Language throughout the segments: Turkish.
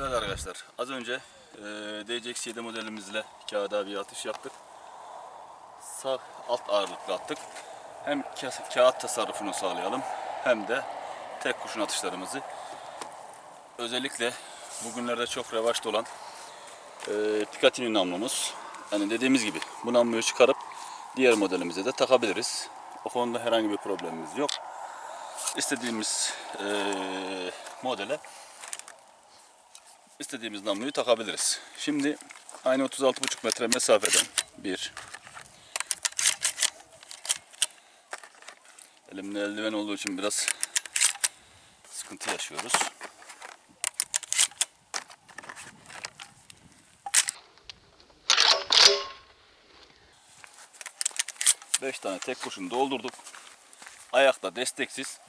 arkadaşlar az önce e, DCX7 modelimizle kağıda bir atış yaptık. Sağ alt ağırlıklı attık. Hem ka- kağıt tasarrufunu sağlayalım hem de tek kurşun atışlarımızı özellikle bugünlerde çok revaçta olan e, Picatinny namlumuz. Yani dediğimiz gibi bu namluyu çıkarıp diğer modelimize de takabiliriz. O konuda herhangi bir problemimiz yok. İstediğimiz e, modele istediğimiz namluyu takabiliriz. Şimdi aynı 36,5 metre mesafeden bir elimde eldiven olduğu için biraz sıkıntı yaşıyoruz. Beş tane tek kurşun doldurduk. Ayakta desteksiz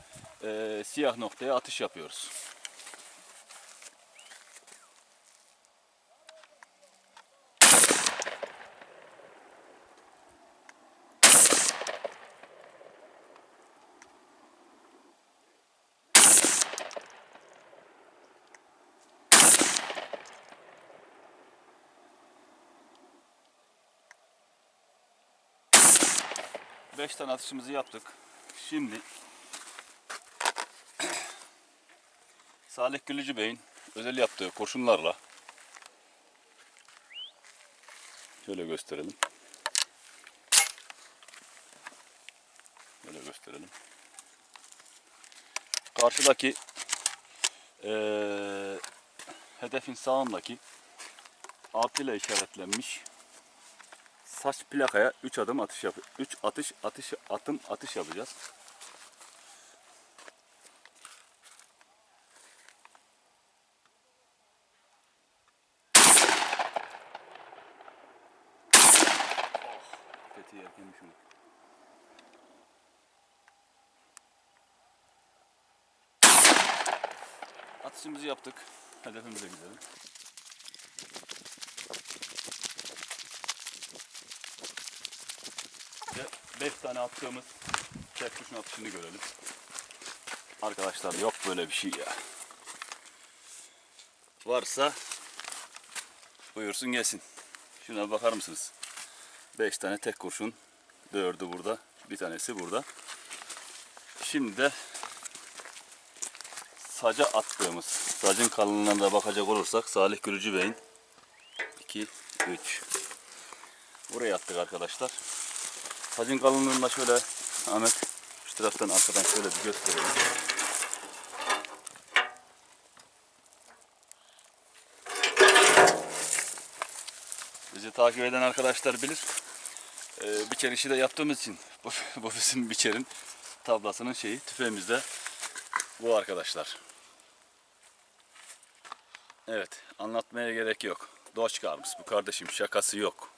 eee, siyah noktaya atış yapıyoruz. Beş tane atışımızı yaptık. Şimdi Salih Gülücü Bey'in özel yaptığı kurşunlarla şöyle gösterelim. Şöyle gösterelim. Karşıdaki eee, hedefin sağındaki altı ile işaretlenmiş saç plakaya 3 adım atış yap 3 atış atış atım atış yapacağız. Onu. Atışımızı yaptık. Hedefimize gidelim. 5 tane attığımız tek kuşun atışını görelim. Arkadaşlar yok böyle bir şey ya. Varsa buyursun gelsin. Şuna bakar mısınız? 5 tane tek kurşun. 4'ü burada. Bir tanesi burada. Şimdi de saca attığımız sacın kalınlığına da bakacak olursak Salih Gülücü Bey'in 2 3 Buraya attık arkadaşlar. Sacın kalınlığını da şöyle Ahmet şu taraftan arkadan şöyle bir gösterelim. Bizi takip eden arkadaşlar bilir. Ee, biçer işi de yaptığımız için bu, bu bizim biçerin tablasının şeyi tüfeğimizde bu arkadaşlar. Evet anlatmaya gerek yok. Doç Arms bu kardeşim şakası yok.